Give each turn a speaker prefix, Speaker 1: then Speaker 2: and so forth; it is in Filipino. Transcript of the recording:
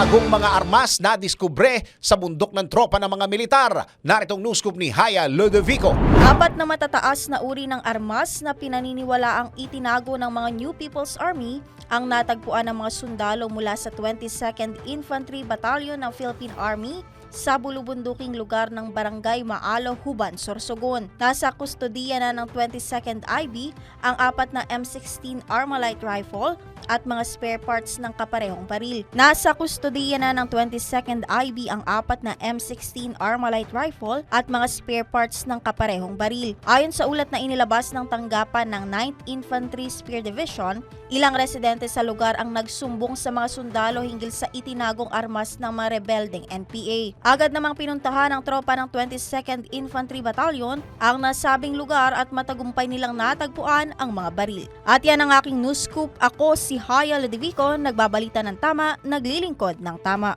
Speaker 1: tagong mga armas na diskubre sa bundok ng tropa ng mga militar. Naritong news scoop ni Haya Ludovico.
Speaker 2: Apat na matataas na uri ng armas na pinaniniwala ang itinago ng mga New People's Army ang natagpuan ng mga sundalo mula sa 22nd Infantry Battalion ng Philippine Army sa bulubunduking lugar ng Barangay Maalo, Huban, Sorsogon. Nasa kustodiya na ng 22nd IB ang apat na M16 Armalite rifle at mga spare parts ng kaparehong baril. Nasa kustodiya na ng 22nd IB ang apat na M16 Armalite rifle at mga spare parts ng kaparehong baril. Ayon sa ulat na inilabas ng tanggapan ng 9th Infantry Spear Division, ilang residente sa lugar ang nagsumbong sa mga sundalo hinggil sa itinagong armas ng mga rebeldeng NPA. Agad namang pinuntahan ng tropa ng 22nd Infantry Battalion ang nasabing lugar at matagumpay nilang natagpuan ang mga baril. At yan ang aking news scoop. Ako si Haya Ledivico, nagbabalita ng tama, naglilingkod ng tama.